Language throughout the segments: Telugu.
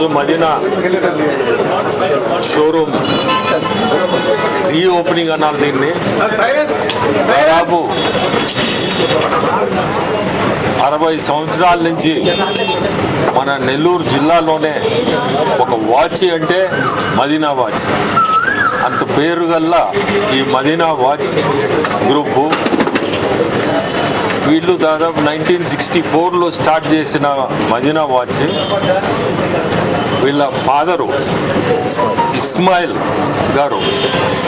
ఈరోజు మదీనా షోరూమ్ రీ ఓపెనింగ్ అన్నారు దీన్ని. దాదాపు అరవై సంవత్సరాల నుంచి మన నెల్లూరు జిల్లాలోనే ఒక వాచ్ అంటే మదీనా వాచ్. అంత పేరు గల్లా ఈ మదీనా వాచ్ గ్రూపు వీళ్ళు దాదాపు నైన్టీన్ సిక్స్టీ ఫోర్లో స్టార్ట్ చేసిన మదీనా వాచ్ వీళ్ళ ఫాదరు ఇస్మాయిల్ గారు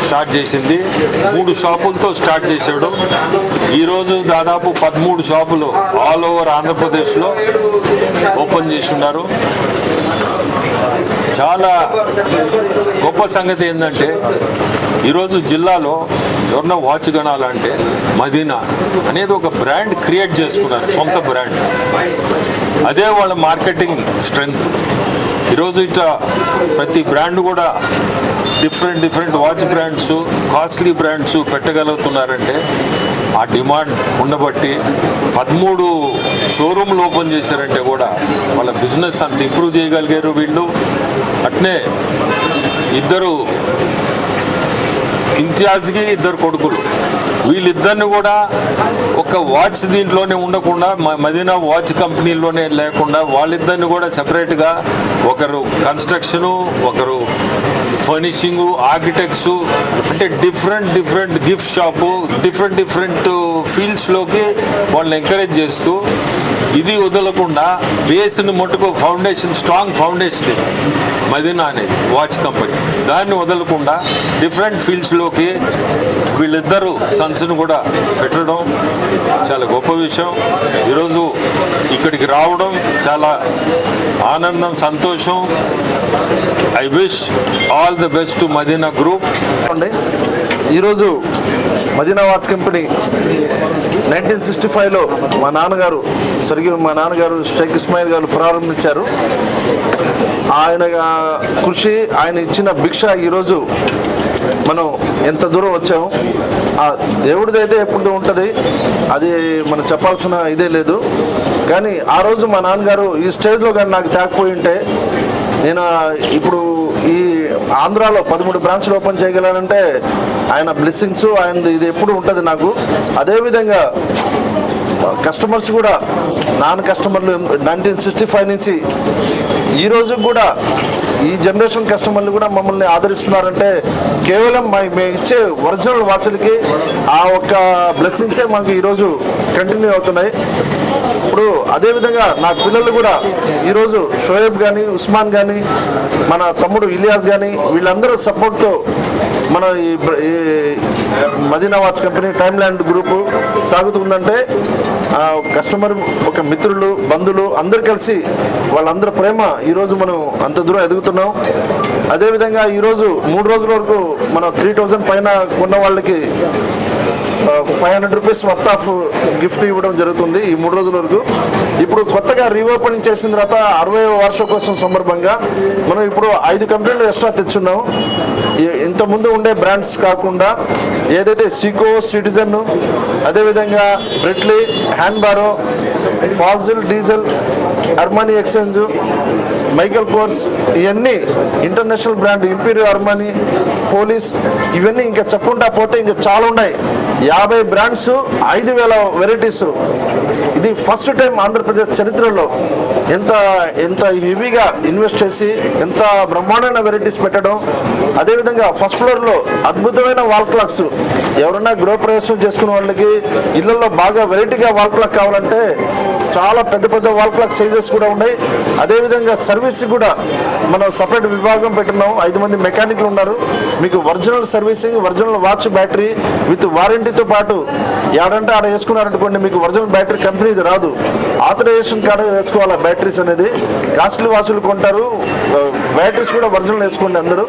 స్టార్ట్ చేసింది. మూడు షాపులతో స్టార్ట్ చేశాడు. ఈరోజు దాదాపు పదమూడు షాపులు ఆల్ ఓవర్ ఆంధ్రప్రదేశ్లో ఓపెన్ చేసి ఉన్నారు. చాలా గొప్ప సంగతి ఏంటంటే ఈరోజు జిల్లాలో ఎవరన్నా వాచ్ కొనాలంటే మదీనా అనేది ఒక బ్రాండ్ క్రియేట్ చేసుకున్నారు సొంత బ్రాండ్. అదే వాళ్ళ మార్కెటింగ్ స్ట్రెంగ్త్. ఈరోజు ఇట్లా ప్రతి బ్రాండ్ కూడా different different watch brands costly brands పెట్టగలుగుతున్నారంటే ఆ డిమాండ్ ఉండబట్టి పదమూడు షోరూమ్లు ఓపెన్ చేశారంటే కూడా వాళ్ళ బిజినెస్ అంత ఇంప్రూవ్ చేయగలిగారు వీళ్ళు. అట్నే ఇద్దరు ఇంతియాజ్కి ఇద్దరు కొడుకులు. వీళ్ళిద్దరిని కూడా ఒక వాచ్ దీంట్లోనే ఉండకుండా మదీనా వాచ్ కంపెనీలోనే లేకుండా వాళ్ళిద్దరిని కూడా సపరేట్గా ఒకరు కన్స్ట్రక్షను ఒకరు ఫర్నిషింగ్ ఆర్కిటెక్ట్స్ అంటే different different gift shop different different ఫీల్డ్స్లోకి వాళ్ళని ఎంకరేజ్ చేస్తూ ఇది వదలకుండా బేస్ని మట్టుకు ఫౌండేషన్ స్ట్రాంగ్ ఫౌండేషన్ ఇది. మదీనా అనేది వాచ్ కంపెనీ దాన్ని వదలకుండా డిఫరెంట్ ఫీల్డ్స్లోకి వీళ్ళిద్దరూ సన్స్ని కూడా పెట్టడం చాలా గొప్ప విషయం. ఈరోజు ఇక్కడికి రావడం చాలా ఆనందం సంతోషం. I wish all the best to Madina group అండి ఈరోజు Madina watch company nineteen sixty ఫైవ్లో మా నాన్నగారు సరిగ్గా మా నాన్నగారు షేక్ ఇస్మాయిల్ గారు ప్రారంభించారు. ఆయన కృషి ఆయన ఇచ్చిన భిక్ష ఈరోజు మనం ఎంత దూరం వచ్చాము ఆ దేవుడిది అయితే ఎప్పుడు ఉంటుంది. అది మనం చెప్పాల్సిన ఇదే లేదు. కానీ ఆ రోజు మా నాన్నగారు ఈ స్టేజ్లో కానీ నాకు తేకపోయి ఉంటే నేను ఇప్పుడు ఈ ఆంధ్రాలో పదమూడు బ్రాంచ్లు ఓపెన్ చేయగలనంటే ఆయన బ్లెస్సింగ్స్ ఆయన ఇది ఎప్పుడు ఉంటుంది నాకు. అదేవిధంగా కస్టమర్స్ కూడా నాన్ కస్టమర్లు నైన్టీన్ సిక్స్టీ ఫైవ్ నుంచి ఈ రోజు కూడా ఈ జనరేషన్ కస్టమర్లు కూడా మమ్మల్ని ఆదరిస్తున్నారంటే కేవలం మా మేము ఇచ్చే ఒరిజినల్ వాచ్లకి ఆ ఒక్క బ్లెస్సింగ్సే మాకు ఈరోజు కంటిన్యూ అవుతున్నాయి. ఇప్పుడు అదేవిధంగా నా పిల్లలు కూడా ఈరోజు షోయబ్ కానీ ఉస్మాన్ కానీ మన తమ్ముడు ఇలియాస్ కానీ వీళ్ళందరూ సపోర్ట్తో మన ఈ ఈ Madina watch company time land group సాగుతుందంటే customer ఒక మిత్రులు బంధువులు అందరు కలిసి వాళ్ళందరి ప్రేమ ఈరోజు మనం అంత దూరం ఎదుగుతున్నాం. అదేవిధంగా ఈరోజు మూడు రోజుల వరకు మనం త్రీ థౌజండ్ పైన కొన్న వాళ్ళకి five hundred rupees worth of gift ఇవ్వడం జరుగుతుంది ఈ మూడు రోజుల వరకు. ఇప్పుడు కొత్తగా రీఓపెనింగ్ చేసిన తర్వాత అరవై వార్షికోత్సవం సందర్భంగా మనం ఇప్పుడు ఐదు కంపెనీలు ఎక్స్ట్రా తెచ్చున్నాం. ఇంతకుముందు ఉండే బ్రాండ్స్ కాకుండా ఏదైతే సికో సిటిజన్ అదేవిధంగా బ్రెట్లీ హ్యాండ్ borrow Fossil Diesel Armani Exchange Michael Kors ఇవన్నీ international brand Emporio Armani Police ఇవన్నీ ఇంకా చెప్పుకుంటా పోతే ఇంకా చాలా ఉన్నాయి. యాభై బ్రాండ్స్ ఐదు వేల వెరైటీస్. ఇది ఫస్ట్ టైం ఆంధ్రప్రదేశ్ చరిత్రలో ఎంత ఎంత హెవీగా ఇన్వెస్ట్ చేసి ఎంత బ్రహ్మాండమైన వెరైటీస్ పెట్టడం. అదేవిధంగా ఫస్ట్ ఫ్లోర్లో అద్భుతమైన వాల్ క్లాక్స్. ఎవరన్నా గృహప్రవేశం చేసుకున్న వాళ్ళకి ఇళ్ళలో బాగా వెరైటీగా వాల్ క్లాక్ కావాలంటే చాలా పెద్ద పెద్ద వాల్ క్లాక్ సైజెస్ కూడా ఉన్నాయి. అదేవిధంగా సర్వీస్ కూడా మనం సపరేట్ విభాగం పెట్టినాం. ఐదు మంది మెకానిక్లు ఉన్నారు. మీకు original servicing original watch battery with వారంటీతో పాటు ఏడంటే ఆడ వేసుకున్నారనుకోండి మీకు ఒరిజినల్ బ్యాటరీ కంపెనీది రాదు. ఆథరైజేషన్ కాడ వేసుకోవాలి బ్యాటరీస్ అనేది? కాస్ట్లీ వాచ్లు కొంటారు. బ్యాటరీస్ కూడా ఒరిజినల్ వేసుకోండి అందరూ.